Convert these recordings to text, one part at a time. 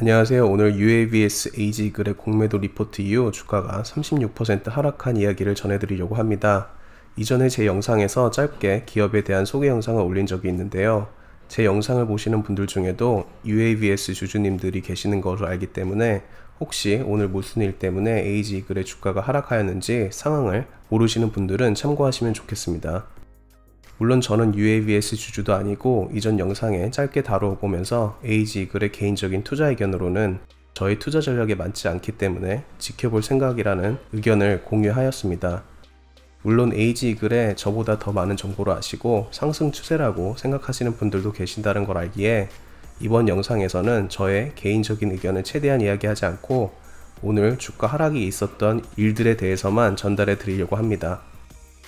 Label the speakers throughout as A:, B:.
A: 안녕하세요. 오늘 UABS AG 글의 공매도 리포트 이후 주가가 36% 하락한 이야기를 전해드리려고 합니다. 이전에 제 영상에서 짧게 기업에 대한 소개 영상을 올린 적이 있는데요. 제 영상을 보시는 분들 중에도 UABS 주주님들이 계시는 것으로 알기 때문에 혹시 오늘 무슨 일 때문에 AG 글의 주가가 하락하였는지 상황을 모르시는 분들은 참고하시면 좋겠습니다. 물론 저는 UABS 주주도 아니고 이전 영상에 짧게 다뤄보면서 AG 글의 개인적인 투자 의견으로는 저의 투자 전략에 맞지 않기 때문에 지켜볼 생각이라는 의견을 공유하였습니다. 물론 AG 글에 저보다 더 많은 정보를 아시고 상승 추세라고 생각하시는 분들도 계신다는 걸 알기에 이번 영상에서는 저의 개인적인 의견을 최대한 이야기하지 않고 오늘 주가 하락이 있었던 일들에 대해서만 전달해 드리려고 합니다.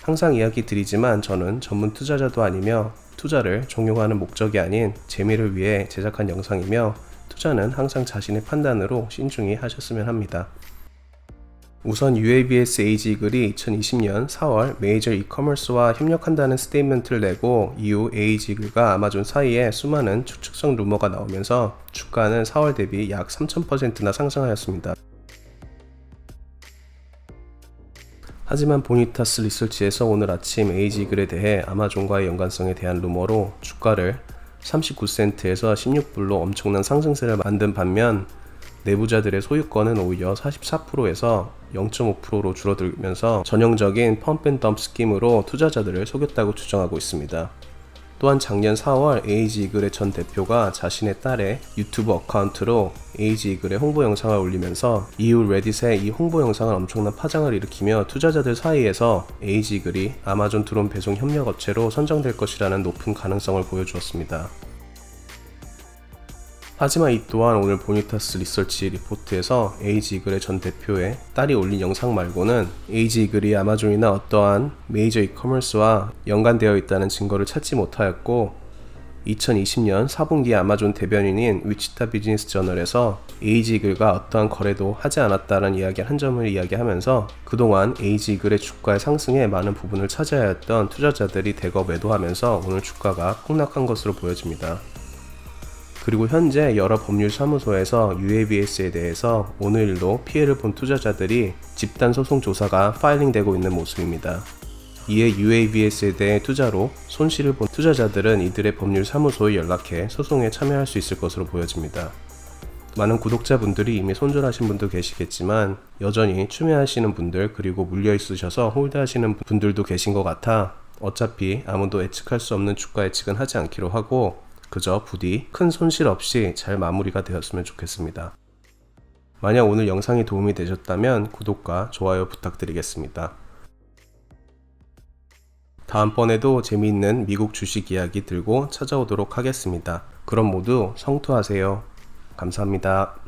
A: 항상 이야기 드리지만 저는 전문 투자자도 아니며 투자를 종용하는 목적이 아닌 재미를 위해 제작한 영상이며 투자는 항상 자신의 판단으로 신중히 하셨으면 합니다. 우선 UABS AG 글이 2020년 4월 메이저 이커머스와 협력한다는 스테이트먼트를 내고 이후 AG 글과 아마존 사이에 수많은 추측성 루머가 나오면서 주가는 4월 대비 약 3000%나 상승하였습니다. 하지만 보니타스 리서치에서 오늘 아침 에이지 글에 대해 아마존과의 연관성에 대한 루머로 주가를 39센트에서 16불로 엄청난 상승세를 만든 반면 내부자들의 소유권은 오히려 44%에서 0.5%로 줄어들면서 전형적인 펌프앤덤프 스킴으로 투자자들을 속였다고 주장하고 있습니다. 또한 작년 4월 에이지 이글의 전 대표가 자신의 딸의 유튜브 어카운트로 에이지 이글의 홍보 영상을 올리면서 이후 레딧에 이 홍보 영상을 엄청난 파장을 일으키며 투자자들 사이에서 에이지 이글이 아마존 드론 배송 협력 업체로 선정될 것이라는 높은 가능성을 보여주었습니다. 하지만 이 또한 오늘 보니타스 리서치 리포트에서 에이지 이글의 전 대표의 딸이 올린 영상 말고는 에이지 이글이 아마존이나 어떠한 메이저 이커머스와 연관되어 있다는 증거를 찾지 못하였고 2020년 4분기 아마존 대변인인 위치타 비즈니스 저널에서 에이지 이글과 어떠한 거래도 하지 않았다는 이야기를 한 점을 이야기하면서 그동안 에이지 이글의 주가의 상승에 많은 부분을 차지하였던 투자자들이 대거 매도하면서 오늘 주가가 폭락한 것으로 보여집니다. 그리고 현재 여러 법률 사무소에서 UABS에 대해서 오늘도 피해를 본 투자자들이 집단 소송 조사가 파일링되고 있는 모습입니다. 이에 UABS에 대해 투자로 손실을 본 투자자들은 이들의 법률 사무소에 연락해 소송에 참여할 수 있을 것으로 보여집니다. 많은 구독자분들이 이미 손절하신 분도 계시겠지만 여전히 추매하시는 분들 그리고 물려 있으셔서 홀드하시는 분들도 계신 것 같아 어차피 아무도 예측할 수 없는 주가 예측은 하지 않기로 하고 그저 부디 큰 손실 없이 잘 마무리가 되었으면 좋겠습니다. 만약 오늘 영상이 도움이 되셨다면 구독과 좋아요 부탁드리겠습니다. 다음번에도 재미있는 미국 주식 이야기 들고 찾아오도록 하겠습니다. 그럼 모두 성투하세요. 감사합니다.